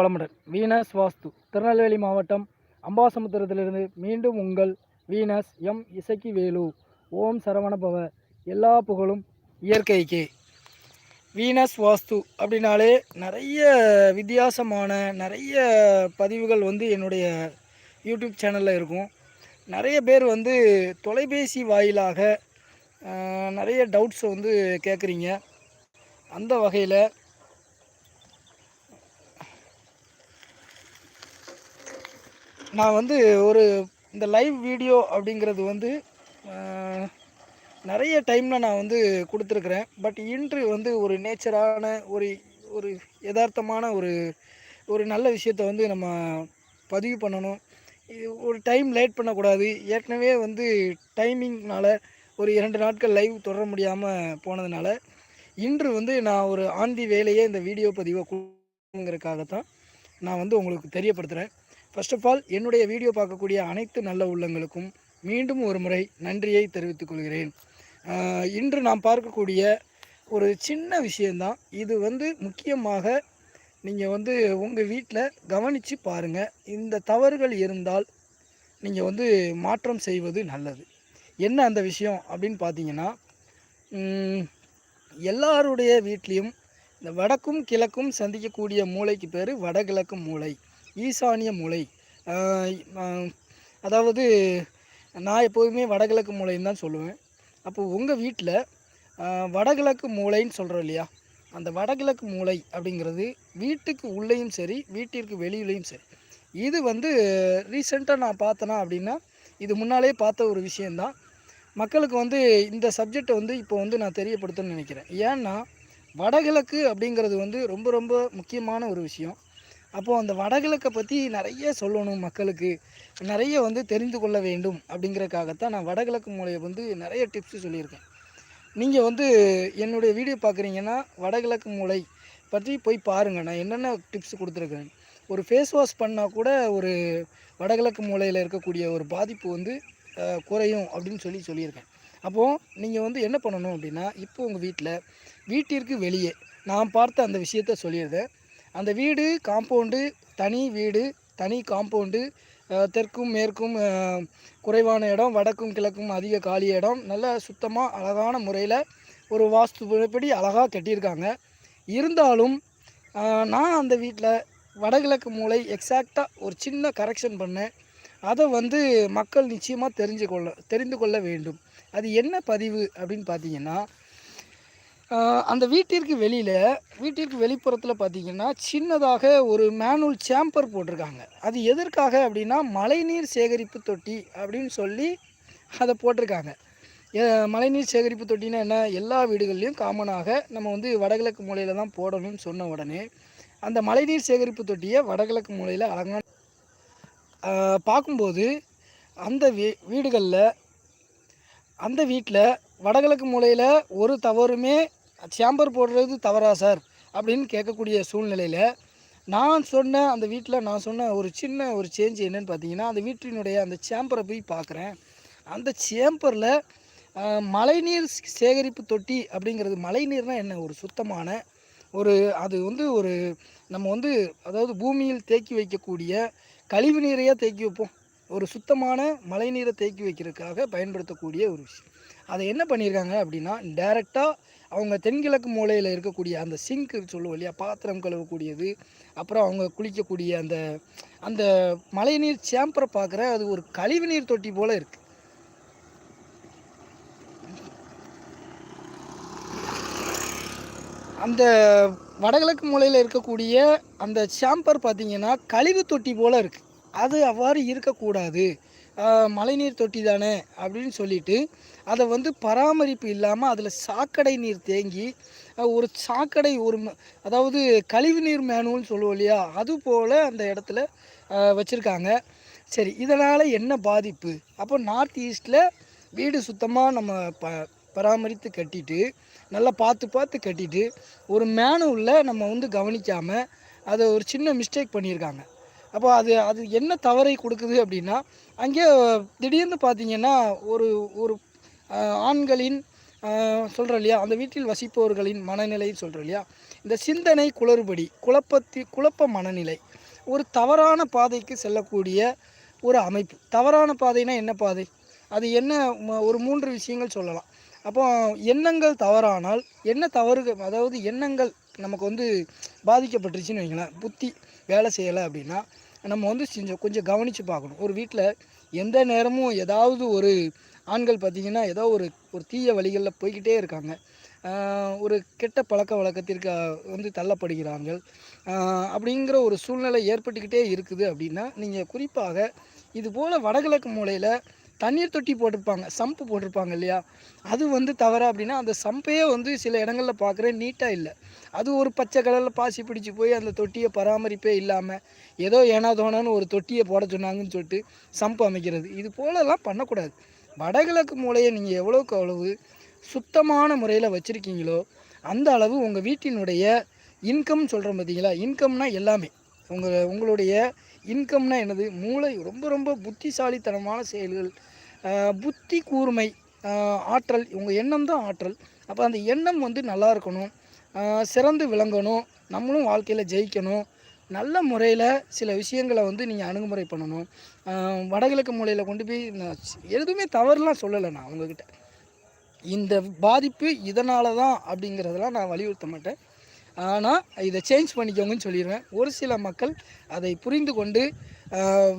வளமுடன். வீனஸ் வாஸ்து. திருநெல்வேலி மாவட்டம் அம்பாசமுத்திரத்திலிருந்து மீண்டும் உங்கள் வீனஸ் எம் இசக்கி வேலு ஓம் சரவணபவ. எல்லா புகழும் இயற்கைக்கே. வீனஸ் வாஸ்து அப்படின்னாலே நிறைய வித்தியாசமான நிறைய பதிவுகள் வந்து என்னுடைய யூடியூப் சேனலில் இருக்கும். நிறைய பேர் வந்து தொலைபேசி வாயிலாக நிறைய டவுட்ஸை வந்து கேட்குறீங்க அந்த வகையில் நான் வந்து ஒரு இந்த லைவ் வீடியோ அப்படிங்கிறது வந்து நிறைய டைமில் நான் வந்து கொடுத்துருக்குறேன். பட் இன்று வந்து ஒரு நேச்சரான ஒரு ஒரு யதார்த்தமான ஒரு ஒரு நல்ல விஷயத்தை வந்து நம்ம பதிவு பண்ணணும். இது ஒரு டைம் லேட் பண்ணக்கூடாது. ஏற்கனவே வந்து டைமிங்னால் ஒரு இரண்டு நாட்கள் லைவ் தொடர முடியாமல் போனதுனால இன்று வந்து நான் ஒரு ஆந்தி வேலையே இந்த வீடியோ பதிவை கொடுங்கிறதுக்காகத்தான் நான் வந்து உங்களுக்கு தெரியப்படுத்துகிறேன் ஃபர்ஸ்ட் ஆஃப் ஆல் என்னுடைய வீடியோ பார்க்கக்கூடிய அனைத்து நல்ல உள்ளங்களுக்கும் மீண்டும் ஒரு முறை நன்றியை தெரிவித்துக் கொள்கிறேன். இன்று நாம் பார்க்கக்கூடிய ஒரு சின்ன விஷயந்தான் இது வந்து முக்கியமாக நீங்கள் வந்து உங்கள் வீட்டில் கவனித்து பாருங்கள் இந்த தவறுகள் இருந்தால் நீங்கள் வந்து மாற்றம் செய்வது நல்லது. என்ன அந்த விஷயம் அப்படின்னு பார்த்தீங்கன்னா எல்லாருடைய வீட்லேயும் இந்த வடக்கும் கிழக்கும் சந்திக்கக்கூடிய மூளைக்கு பேர் வடகிழக்கு மூளை. ஈசானிய மூளை அதாவது நான் எப்போதுமே வடகிழக்கு மூளைன்னு தான் சொல்லுவேன். அப்போ உங்கள் வீட்டில் வடகிழக்கு மூளைன்னு சொல்கிறோம் இல்லையா? அந்த வடகிழக்கு மூளை அப்படிங்கிறது வீட்டுக்கு உள்ளேயும் சரி வீட்டிற்கு வெளியிலையும் சரி. இது வந்து ரீசெண்டாக நான் பார்த்தேனா அப்படின்னா இது முன்னாலே பார்த்த ஒரு விஷயந்தான் மக்களுக்கு வந்து இந்த சப்ஜெக்டை வந்து இப்போ வந்து நான் தெரியப்படுத்தணும்னு நினைக்கிறேன். ஏன்னா வடகிழக்கு அப்படிங்கிறது வந்து ரொம்ப ரொம்ப முக்கியமான ஒரு விஷயம். அப்போது அந்த வடகிழக்கை பற்றி நிறைய சொல்லணும் மக்களுக்கு. நிறைய வந்து தெரிந்து கொள்ள வேண்டும் அப்படிங்கிறதுக்காகத்தான் நான் வடகிழக்கு மூலையை வந்து நிறைய டிப்ஸு சொல்லியிருக்கேன். நீங்கள் வந்து என்னுடைய வீடியோ பார்க்குறீங்கன்னா வடகிழக்கு மூலை பற்றி போய் பாருங்கள் நான் என்னென்ன டிப்ஸ் கொடுத்துருக்கேன்? ஒரு ஃபேஸ் வாஷ் பண்ணால் கூட ஒரு வடகிழக்கு மூலையில் இருக்கக்கூடிய ஒரு பாதிப்பு வந்து குறையும் அப்படின்னு சொல்லி சொல்லியிருக்கேன். அப்போது நீங்கள் வந்து என்ன பண்ணணும் அப்படின்னா இப்போ உங்கள் வீட்டில் வீட்டிற்கு வெளியே நான் பார்த்த அந்த விஷயத்த சொல்லியிருந்தேன் அந்த வீடு காம்பவுண்டு தனி வீடு தனி காம்பவுண்டு தெற்கும் மேற்கும் குறைவான இடம் வடக்கும் கிழக்கும் அதிக காலி இடம். நல்ல சுத்தமாக அழகான முறையில் ஒரு வாஸ்துபடி அழகாக கட்டியிருக்காங்க. இருந்தாலும் நான் அந்த வீட்டில் வடகிழக்கு மூளை எக்ஸாக்டாக ஒரு சின்ன கரெக்ஷன் பண்ணேன். அதை வந்து மக்கள் நிச்சயமாக தெரிஞ்சு கொள்ள தெரிந்து கொள்ள வேண்டும். அது என்ன பதிவு அப்படின்னு பார்த்தீங்கன்னா அந்த வீட்டிற்கு வெளியில் வீட்டிற்கு வெளிப்புறத்தில் பார்த்தீங்கன்னா சின்னதாக ஒரு மேனுவல் சேம்பர் போட்டிருக்காங்க. அது எதற்காக அப்படின்னா மழைநீர் சேகரிப்பு தொட்டி அப்படின்னு சொல்லி அதை போட்டிருக்காங்க. மழைநீர் சேகரிப்பு தொட்டினா என்ன? எல்லா வீடுகள்லையும் காமனாக நம்ம வந்து வடகிழக்கு மூலையில் தான் போடணும்னு சொன்ன உடனே அந்த மழைநீர் சேகரிப்பு தொட்டியை வடகிழக்கு மூலையில் அழகான பார்க்கும்போது அந்த வீ வீடுகளில் அந்த வீட்டில் வடகிழக்கு மூலையில் ஒரு தவறுமே சேம்பர் போடுறது தவறா சார் அப்படின்னு கேட்கக்கூடிய சூழ்நிலையில் நான் சொன்ன அந்த வீட்டில் நான் சொன்ன ஒரு சின்ன ஒரு சேஞ்ச் என்னன்னு பார்த்தீங்கன்னா அந்த வீட்டினுடைய அந்த சேம்பரை போய் பார்க்குறேன். அந்த சேம்பரில் மழைநீர் சேகரிப்பு தொட்டி அப்படிங்கிறது மழைநீர்னால் என்ன? ஒரு சுத்தமான ஒரு அது வந்து ஒரு நம்ம வந்து அதாவது பூமியில் தேக்கி வைக்கக்கூடிய கழிவு நீரையே தேக்கி வைப்போம். ஒரு சுத்தமான மழைநீரை தேக்கி வைக்கிறதுக்காக பயன்படுத்தக்கூடிய ஒரு விஷயம். அதை என்ன பண்ணியிருக்காங்க அப்படின்னா டைரெக்டாக அவங்க தென்கிழக்கு மூலையில் இருக்கக்கூடிய அந்த சிங்க் சொல்லுவோம் இல்லையா பாத்திரம் கழுவக்கூடியது அப்புறம் அவங்க குளிக்கக்கூடிய அந்த அந்த மழைநீர் சேம்பரை பார்க்குற அது ஒரு கழிவுநீர் தொட்டி போல் இருக்குது அந்த வடகிழக்கு மூலையில் இருக்கக்கூடிய அந்த சாம்பர் பார்த்திங்கன்னா கழிவு தொட்டி போல் இருக்குது அது அவ்வாறு இருக்கக்கூடாது. மழைநீர் தொட்டி தானே அப்படின்னு சொல்லிட்டு அதை வந்து பராமரிப்பு இல்லாமல் அதில் சாக்கடை நீர் தேங்கி ஒரு சாக்கடை ஒரு அதாவது கழிவு நீர் மேனுவல்னு சொல்லுவோம் இல்லையா? அது போல் அந்த இடத்துல வச்சுருக்காங்க. சரி இதனால் என்ன பாதிப்பு? அப்போ நார்த் ஈஸ்டில் வீடு சுத்தமாக நம்ம ப பராமரித்து கட்டிட்டு நல்லா பார்த்து பார்த்து கட்டிட்டு ஒரு மேனுவில் நம்ம வந்து கவனிக்காமல் அதை ஒரு சின்ன மிஸ்டேக் பண்ணியிருக்காங்க அப்போ அது அது என்ன தவறை கொடுக்குது அப்படின்னா அங்கே திடீர்னு பார்த்தீங்கன்னா ஒரு ஒரு ஆண்களின் சொல்கிற இல்லையா அந்த வீட்டில் வசிப்பவர்களின் மனநிலை சொல்கிற இல்லையா இந்த சிந்தனை குளறுபடி குழப்பத்தி குழப்ப மனநிலை ஒரு தவறான பாதைக்கு செல்லக்கூடிய ஒரு அமைப்பு. தவறான பாதைனா என்ன பாதை? அது என்ன ஒரு மூன்று விஷயங்கள் சொல்லலாம். அப்போ எண்ணங்கள் தவறானால் என்ன தவறு அதாவது எண்ணங்கள் நமக்கு வந்து பாதிக்கப்பட்டுருச்சுன்னு வைங்களேன். புத்தி வேலை செய்யலை அப்படின்னா நம்ம வந்து கொஞ்சம் கொஞ்சம் கவனித்து பார்க்கணும். ஒரு வீட்டில் எந்த நேரமும் ஏதாவது ஒரு ஆண்கள் பார்த்திங்கன்னா ஏதோ ஒரு ஒரு தீய வழிகளில் போய்கிட்டே இருக்காங்க. ஒரு கெட்ட பழக்க வழக்கத்திற்கு வந்து தள்ளப்படுகிறார்கள். அப்படிங்கிற ஒரு சூழ்நிலை ஏற்பட்டுக்கிட்டே இருக்குது அப்படின்னா நீங்கள் குறிப்பாக இது போல் வடகிழக்கு மூலையில் தண்ணீர் தொட்டி போட்டிருப்பாங்க சம்பு போட்டிருப்பாங்க இல்லையா? அது வந்து தவறா அப்படின்னா அந்த சம்பையே வந்து சில இடங்களில் பார்க்குறேன் நீட்டாக இல்லை. அது ஒரு பச்சை கலரில் பாசி பிடிச்சி போய் அந்த தொட்டியை பராமரிப்பே இல்லாமல் ஏதோ ஏனாதோனான்னு ஒரு தொட்டியை போட சொன்னாங்கன்னு சொல்லிட்டு சம்பு அமைக்கிறது. இது போலலாம் பண்ணக்கூடாது. வடகிழக்கு மூலையை நீங்கள் எவ்வளோக்கு அவ்வளவு சுத்தமான முறையில் வச்சுருக்கீங்களோ அந்த அளவு உங்கள் வீட்டினுடைய இன்கம் சொல்கிறோம் பார்த்தீங்களா இன்கம்னா எல்லாமே. உங்கள் உங்களுடைய இன்கம்னா என்னது? மூளை ரொம்ப ரொம்ப புத்திசாலித்தனமான செயல்கள் புத்தி கூர்மை ஆற்றல் இவங்க எண்ணம் தான் ஆற்றல். அப்போ அந்த எண்ணம் வந்து நல்லா இருக்கணும். சிறந்து விளங்கணும். நம்மளும் வாழ்க்கையில் ஜெயிக்கணும். நல்ல முறையில் சில விஷயங்களை வந்து நீங்கள் அணுகுமுறை பண்ணணும். வடகிழக்கு மூலையில் கொண்டு போய் எதுவுமே தவறுலாம் சொல்லலை நான் அவங்கக்கிட்ட இந்த பாதிப்பு இதனால தான் அப்படிங்கிறதெல்லாம் நான் வலியுறுத்த மாட்டேன். ஆனால் இதை சேஞ்ச் பண்ணிக்கோங்கன்னு சொல்லிடுவேன். ஒரு சில மக்கள் அதை புரிந்து கொண்டு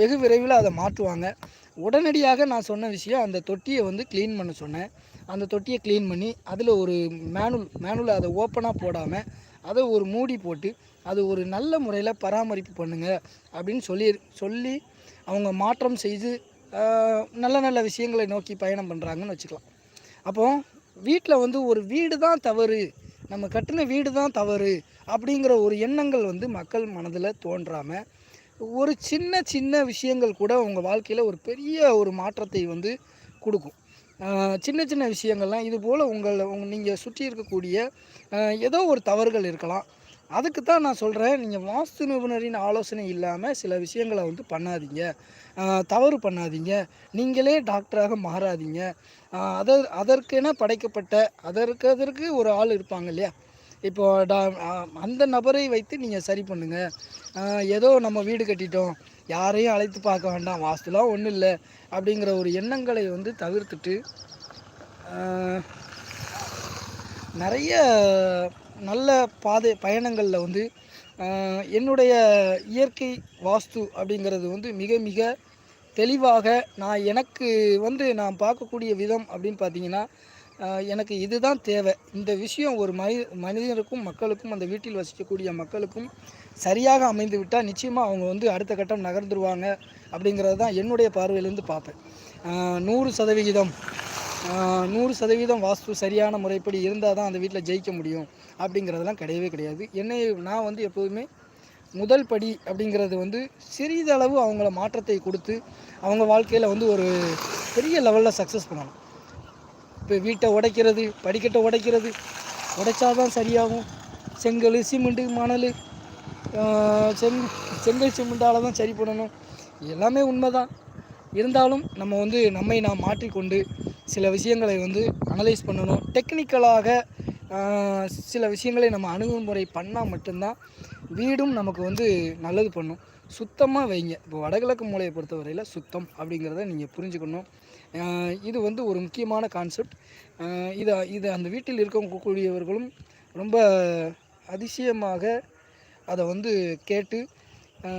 வெகு விரைவில் அதை மாற்றுவாங்க. உடனடியாக நான் சொன்ன விஷயம் அந்த தொட்டியை வந்து க்ளீன் பண்ண சொன்னேன். அந்த தொட்டியை க்ளீன் பண்ணி அதில் ஒரு மேனுல் மேனுவில் அதை ஓப்பனாக போடாமல் அதை ஒரு மூடி போட்டு அது ஒரு நல்ல முறையில் பராமரிப்பு பண்ணுங்கள் அப்படின்னு சொல்லி சொல்லி அவங்க மாற்றம் செய்து நல்ல நல்ல விஷயங்களை நோக்கி பயணம் பண்ணுறாங்கன்னு வச்சுக்கலாம். அப்போ வீட்டில் வந்து ஒரு வீடு தான் தவறு நம்ம கட்டின வீடு தான் தவறு அப்படிங்கிற ஒரு எண்ணங்கள் வந்து மக்கள் மனதில் தோன்றாமல் ஒரு சின்ன சின்ன விஷயங்கள் கூட உங்கள் வாழ்க்கையில் ஒரு பெரிய ஒரு மாற்றத்தை வந்து கொடுக்கும். சின்ன சின்ன விஷயங்கள்லாம் இது போல் உங்களை உங் நீங்கள் சுற்றி இருக்கக்கூடிய ஏதோ ஒரு தவறுகள் இருக்கலாம். அதுக்கு தான் நான் சொல்கிறேன் நீங்கள் வாஸ்து நிபுணரின் ஆலோசனை இல்லாமல் சில விஷயங்களை வந்து பண்ணாதீங்க. தவறு பண்ணாதீங்க. நீங்களே டாக்டராக மாறாதீங்க. அதர் அதற்கென படைக்கப்பட்ட அதற்கு அதற்கு ஒரு ஆள் இருப்பாங்க இல்லையா? இப்போ டா அந்த நபரை வைத்து நீங்கள் சரி பண்ணுங்கள் ஏதோ நம்ம வீடு கட்டிட்டோம். யாரையும் அழைத்து பார்க்க வேண்டாம். வாஸ்துலாம் ஒன்றும் இல்லை. அப்படிங்கிற ஒரு எண்ணங்களை வந்து தவிர்த்துட்டு நிறைய நல்ல பாதை பயணங்களில் வந்து என்னுடைய இயற்கை வாஸ்து அப்படிங்கிறது வந்து மிக மிக தெளிவாக நான் எனக்கு வந்து நான் பார்க்கக்கூடிய விதம் அப்படின்னு பார்த்தீங்கன்னா எனக்கு இதுதான் தேவை. இந்த விஷயம் ஒரு மனி மனிதனுக்கும் மக்களுக்கும் அந்த வீட்டில் வசிக்கக்கூடிய மக்களுக்கும் சரியாக அமைந்து விட்டால் நிச்சயமாக அவங்க வந்து அடுத்த கட்டம் நகர்ந்துருவாங்க அப்படிங்கிறது தான் என்னுடைய பார்வையிலேருந்து பார்ப்பேன். நூறு சதவிகிதம் நூறு சதவீதம் வாஸ்து சரியான முறைப்படி இருந்தால் தான் அந்த வீட்டில் ஜெயிக்க முடியும் அப்படிங்கிறதெல்லாம் கிடையவே கிடையாது. என்னை நான் வந்து எப்போதுமே முதல் படி அப்படிங்கிறது வந்து சிறிதளவு அவங்கள மாற்றத்தை கொடுத்து அவங்க வாழ்க்கையில் வந்து ஒரு பெரிய லெவலில் சக்ஸஸ் பண்ணணும். இப்போ வீட்டை உடைக்கிறது படிக்கட்டை உடைக்கிறது உடைச்சா தான் சரியாகும். செங்கல் சிமெண்ட்டு மணல் செங் செங்கல் சிமெண்ட்டால் தான் சரி பண்ணணும். எல்லாமே உண்மை தான் இருந்தாலும் நம்ம வந்து நம்மை நாம் மாற்றிக்கொண்டு சில விஷயங்களை வந்து அனலைஸ் பண்ணணும். டெக்னிக்கலாக சில விஷயங்களை நம்ம அணுகுமுறை பண்ணால் மட்டும்தான் வீடும் நமக்கு வந்து நல்லது பண்ணும். சுத்தமாக வைங்க. இப்போ வடகிழக்கு மூலையை பொறுத்தவரையில் சுத்தம் அப்படிங்கிறத நீங்கள் புரிஞ்சுக்கணும். இது வந்து ஒரு முக்கியமான கான்செப்ட் இதை இது அந்த வீட்டில் இருக்கக்கூடியவர்களும் ரொம்ப அதிசயமாக அதை வந்து கேட்டு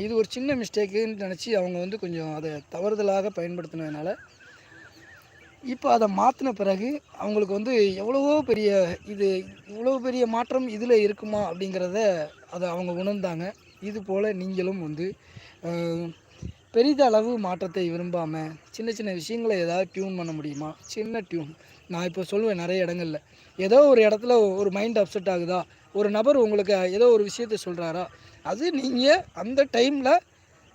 இது ஒரு சின்ன மிஸ்டேக்குன்னு நினச்சி அவங்க வந்து கொஞ்சம் அதை தவறுதலாக பயன்படுத்தினதுனால இப்போ அதை மாற்றின பிறகு அவங்களுக்கு வந்து எவ்வளவோ பெரிய இது இவ்வளோ பெரிய மாற்றம் இதில் இருக்குமா அப்படிங்கிறத அதை அவங்க உணர்ந்தாங்க. இது போல் நீங்களும் வந்து பெரிதளவு மாற்றத்தை விரும்பாமல் சின்ன சின்ன விஷயங்களை ஏதாவது டியூன் பண்ண முடியுமா? சின்ன டியூன் நான் இப்போ சொல்லுவேன் நிறைய இடங்கள்ல. ஏதோ ஒரு இடத்துல ஒரு மைண்ட் அப்செட் ஆகுதா? ஒரு நபர் உங்களுக்கு ஏதோ ஒரு விஷயத்த சொல்கிறாரா அது நீங்கள் அந்த டைமில்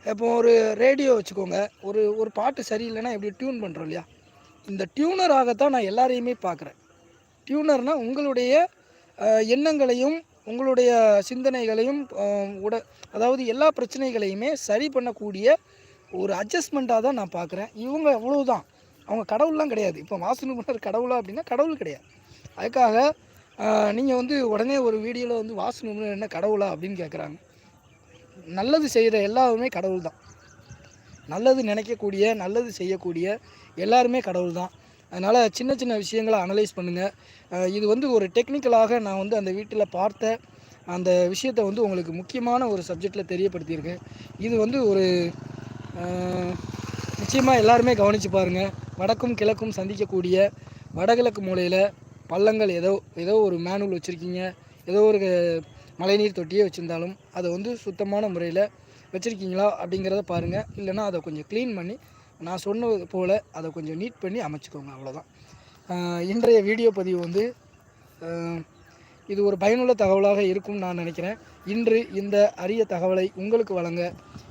இப்போ ஒரு ரேடியோ வச்சுக்கோங்க. ஒரு ஒரு பாட்டு சரியில்லைன்னா எப்படி டியூன் பண்ணுறோம் இல்லையா? இந்த டியூனர் ஆகத்தான் நான் எல்லாரையுமே பார்க்குறேன். டியூனர்னால் உங்களுடைய எண்ணங்களையும் உங்களுடைய சிந்தனைகளையும் உட அதாவது எல்லா பிரச்சனைகளையுமே சரி பண்ணக்கூடிய ஒரு அட்ஜஸ்ட்மெண்ட்டாக தான் நான் பார்க்குறேன். இவங்க அவ்வளவுதான். அவங்க கடவுள்லாம் கிடையாது. இப்போ வாசு நிபுணர் கடவுளா அப்படின்னா கடவுள் கிடையாது. அதுக்காக நீங்கள் வந்து உடனே ஒரு வீடியோவில் வந்து வாஸ்து நிபுணர் என்ன கடவுளா அப்படின்னு கேட்குறாங்க நல்லது செய்கிற எல்லாருமே கடவுள் தான் நல்லது நினைக்கக்கூடிய நல்லது செய்யக்கூடிய எல்லாருமே கடவுள் தான் அதனால் சின்ன சின்ன விஷயங்களை அனலைஸ் பண்ணுங்கள் இது வந்து ஒரு டெக்னிக்கலாக நான் வந்து அந்த வீட்டில் பார்த்த அந்த விஷயத்தை வந்து உங்களுக்கு முக்கியமான ஒரு சப்ஜெக்டில் தெரியப்படுத்தியிருக்கேன். இது வந்து ஒரு நிச்சயமாக எல்லாருமே கவனித்து பாருங்கள் வடக்கும் கிழக்கும் சந்திக்கக்கூடிய வடகிழக்கு மூலையில் பள்ளங்கள் ஏதோ ஏதோ ஒரு மேனுவல் வச்சுருக்கீங்க. ஏதோ ஒரு மழைநீர் தொட்டியே வச்சுருந்தாலும் அதை வந்து சுத்தமான முறையில் வச்சுருக்கீங்களா அப்படிங்கிறத பாருங்கள் இல்லைன்னா அதை கொஞ்சம் க்ளீன் பண்ணி நான் சொன்னது போல் அதை கொஞ்சம் நீட் பண்ணி அமைச்சுக்கோங்க. அவ்வளோதான் இன்றைய வீடியோ பதிவு வந்து இது ஒரு பயனுள்ள தகவலாக இருக்கும் நான் நினைக்கிறேன். இன்று இந்த அரிய தகவலை உங்களுக்கு வழங்க